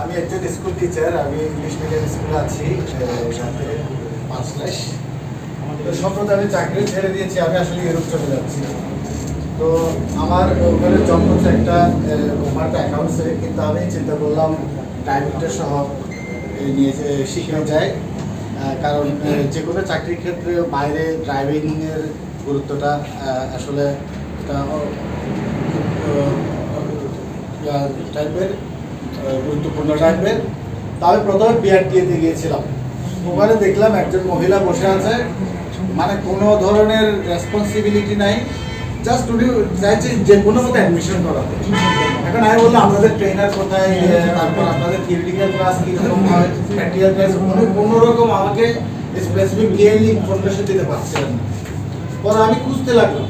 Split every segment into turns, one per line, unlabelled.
আমি একজন school teacher আমি ইংলিশ মিডিয়াম স্কুলে আছি সাথে পাঁচ তো সম্প্রতি আমি চাকরি ছেড়ে দিয়েছি আমি আসলে ইউরোপ চলে যাচ্ছি তো আমার ওখানে হচ্ছে একটা ওমার্ট অ্যাকাউন্টসে কিন্তু আমি চিন্তা করলাম ড্রাইভিংটা সহ নিয়ে শিখে যায় কারণ যে কোনো চাকরির ক্ষেত্রে বাইরে ড্রাইভিংয়ের গুরুত্বটা আসলে টাইপের গুরুত্বপূর্ণ টাইপের তা আমি প্রথমে বিআরটিএতে গিয়েছিলাম। ওখানে দেখলাম একজন মহিলা বসে আছে। মানে কোনো ধরনের রেসপন্সিবিলিটি নাই। জাস্ট উনি চাইছে যে কোনো মতো অ্যাডমিশন করাতে। এখন আমি বললাম, আপনাদের ট্রেনার কোথায়? তারপর আপনাদের থিওরিটিক্যাল ক্লাস কীরকম হয়? প্র্যাকটিক্যাল ক্লাস উনি কোনো রকম আমাকে স্পেসিফিক ক্লিয়ারলি ইনফরমেশন দিতে পারছিলেন না। পরে আমি খুঁজতে লাগলাম।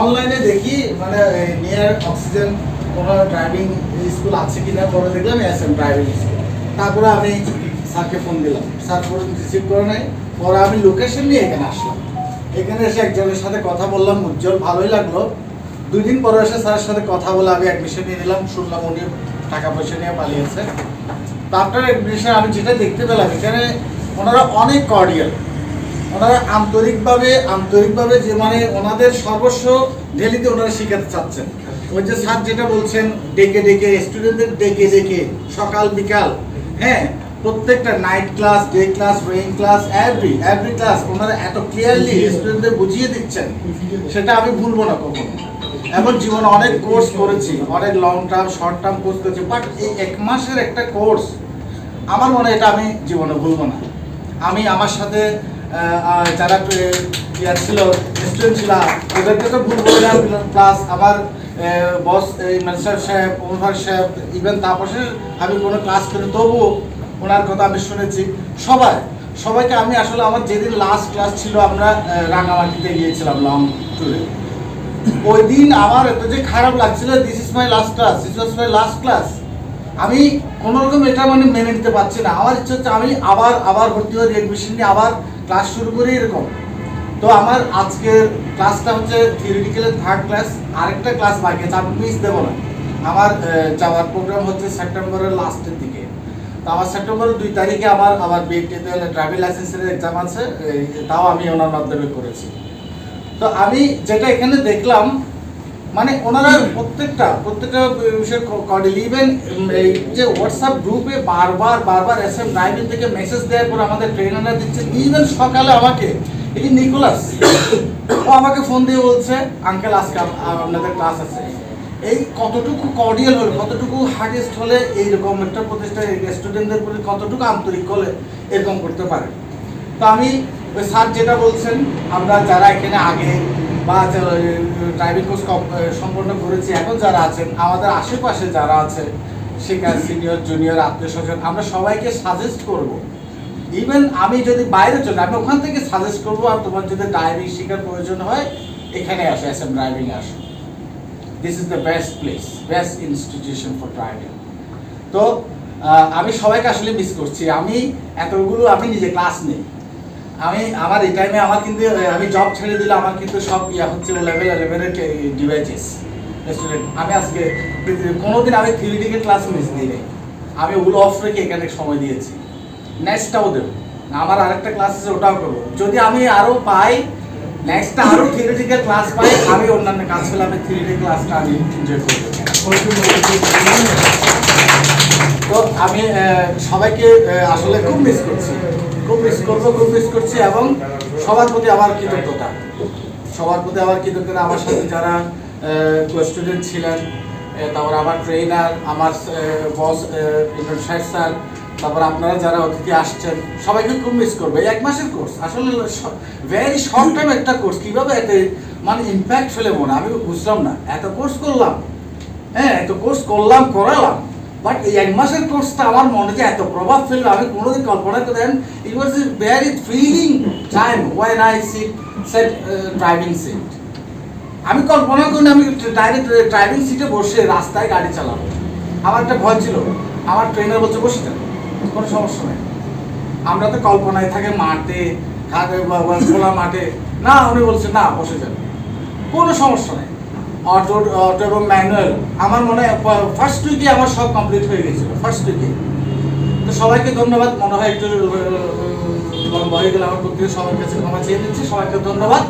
অনলাইনে দেখি মানে নিয়ার অক্সিজেন কোনো ড্রাইভিং স্কুল আছে কি না পরে দেখলাম এস এম ড্রাইভিং স্কুল তারপরে আমি স্যারকে ফোন দিলাম। স্যার ফোন রিসিভ করে নাই। পরে আমি লোকেশন নিয়ে এখানে আসলাম। এখানে এসে একজনের সাথে কথা বললাম, উজ্জ্বল ভালোই লাগল। দুই দিন পরে এসে স্যারের সাথে কথা বলে আমি অ্যাডমিশন নিয়ে নিলাম। শুনলাম উনি টাকা পয়সা নিয়ে পালিয়েছে। তো আপনার অ্যাডমিশন আমি যেটা দেখতে পেলাম, এখানে ওনারা অনেক কর্ডিয়াল ওনারা আন্তরিকভাবে আন্তরিকভাবে যে মানে ওনাদের সর্বস্ব ঢেলিতে ওনারা শিখাতে চাচ্ছেন। ওই যে স্যার যেটা বলছেন, ডেকে ডেকে স্টুডেন্টদের ডেকে ডেকে, সকাল, বিকাল হ্যাঁ? প্রত্যেকটা night class day class rain class every every class ওনারা এত ক্লিয়ারলি স্টুডেন্টদের বুঝিয়ে দিচ্ছেন, সেটা আমি ভুলবো না কখনো। এমন জীবনে অনেক কোর্স করেছি, অনেক long term short term course করেছি বাট এই এক মাসের একটা কোর্স আমার মনে এটা আমি জীবনে ভুলবো না। আমি আমার সাথে যারা ইয়ার ছিল স্টুডেন্ট ছিল, ওদেরকে তো ভুলবো না প্লাস আমার বস ম্যানেজার সাহেব ওমর সাহেব ইভেন তাপসের আমি কোনো ক্লাস করি, তবুও ওনার কথা আমি শুনেছি। সবাই, সবাইকে আমি আসলে আমার যেদিন লাস্ট ক্লাস ছিল, আমরা রাঙামাটিতে গিয়েছিলাম লং ট্যুরে ওই দিন আমার এত যে খারাপ লাগছিল this is my last class this was my last class আমি কোনোরকম এটা মানে মেনে নিতে পারছি না। আমার ইচ্ছে হচ্ছে আমি আবার আবার ভর্তি হয়ে এডমিশন নিয়ে আবার ক্লাস শুরু করি, এরকম। তো আমার আজকের ক্লাসটা হচ্ছে থিওরিটিক্যালের থার্ড ক্লাস আরেকটা ক্লাস বাকি আছে, আমি মিস দেবো না। আমার যাওয়ার প্রোগ্রাম হচ্ছে সেপ্টেম্বরের লাস্টের দিকে। তো আমার সেপ্টেম্বরের দুই তারিখে আমার আবার বিএটিতে ড্রাইভিং লাইসেন্সের এক্সাম আছে তাও আমি ওনার মাধ্যমে করেছি। তো আমি যেটা এখানে দেখলাম মানে ওনারা প্রত্যেকটা প্রত্যেকটা বিষয় কর্ডিল ইভেন এই যে হোয়াটসঅ্যাপ গ্রুপে বারবার বারবার এস এম ড্রাইভিং থেকে মেসেজ দেওয়ার পর আমাদের ট্রেনাররা দিচ্ছে ইভেন সকালে আমাকে এই নিকোলাস। ও আমাকে ফোন দিয়ে বলছে, আঙ্কেল, আজকে আপনাদের ক্লাস আছে। এই কতটুকু কর্ডিয়াল হলে, কতটুকু হার্ডেস্ট হলে এইরকম একটা প্রতিষ্ঠান স্টুডেন্টদের প্রতি কতটুকু আন্তরিক হলে এরকম করতে পারে? তো আমি ওই স্যার যেটা বলছেন, আমরা যারা এখানে আগে বা ড্রাইভিং কোর্স সম্পন্ন করেছি, এখন যারা আছেন, আমাদের আশেপাশে যারা আছে সেখানে সিনিয়র জুনিয়র আত্মীয় স্বজন আমরা সবাইকে সাজেস্ট করব ইভেন আমি যদি বাইরে চলে, আমি ওখান থেকে সাজেস্ট করব আর তোমার যদি ড্রাইভিং শেখার প্রয়োজন হয়, এখানে আসো এস এম ড্রাইভিং আসো। This is the best place best institution for driving তো আমি সবাইকে আসলে মিস করছি। আমি এতগুলো, আমি নিজে ক্লাস নেই। আমি, আমার এই টাইমে আমার কিন্তু, আমি জব ছেড়ে দিলে আমার কিন্তু সব ইয়া হচ্ছে লেভেল লেভেলের ডিভাইসেস স্টুডেন্ট আমি আজকে, কোনোদিন আমি থিওরিটিক্যাল ক্লাস মিস দিই নাই আমি ওগুলো অফ রেখে এখানে সময় দিয়েছি। নেক্সটটাও দেবো। আমার আরেকটা ক্লাস আছে, ওটাও করব। যদি আমি আরও পাই নেক্সটটা আরও থিওরিটিক্যাল ক্লাস পাই, আমি অন্যান্য কাজ করলে আমি থিওরিটিক্যাল ক্লাসটা আমি তো আমি সবাইকে আসলে খুব মিস করছি। খুব মিস করব, খুব মিস করছি এবং সবার প্রতি আমার কৃতজ্ঞতা। সবার প্রতি আমার কৃতজ্ঞতা। আমার সাথে যারা স্টুডেন্ট ছিলেন তারপর আমার ট্রেনার আমার বস ইমরান সাহেব স্যার তারপর আপনারা যারা অতিথি আসছেন, সবাইকে খুব মিস করবে। এক মাসের কোর্স আসলে ভেরি শর্ট টাইম একটা কোর্স কীভাবে এতে মানে ইম্প্যাক্ট ফেলে মনে আমি বুঝলাম না। এত কোর্স করলাম। হ্যাঁ এত কোর্স করলাম, করালাম। বাট এই এক মাসের কোর্সটা আমার মনে যে এত প্রভাব ফেলবে। আমি কোনোদিন কল্পনা করে then it was a very thrilling time when I sit set driving seat আমি কল্পনা করি আমি ডাইরেক্ট ড্রাইভিং সিটে বসে রাস্তায় গাড়ি চালাবো। আমার একটা ভয় ছিল। আমার ট্রেনার বলছে বসে যান কোনো সমস্যা নেই। আমরা তো কল্পনায় থাকে মাঠে খোলা মাঠে, না, উনি বলছে, না, বসে যান। কোনো সমস্যা নেই। অটো অটো এবং ম্যানুয়াল, আমার মনে হয় ফার্স্ট উইকে আমার সব কমপ্লিট হয়ে গেছিল ফার্স্ট উইকে তো সবাইকে ধন্যবাদ, মনে হয় একটু লম্বা হয়ে গেলে আমার প্রত্যেকে সবার কাছে ক্ষমা চেয়ে দিচ্ছি সবাইকে ধন্যবাদ।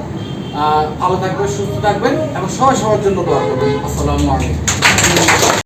ভালো থাকবেন, সুস্থ থাকবেন এবং সবাই সবার জন্য দোয়া করবেন। আসসালামু আলাইকুম।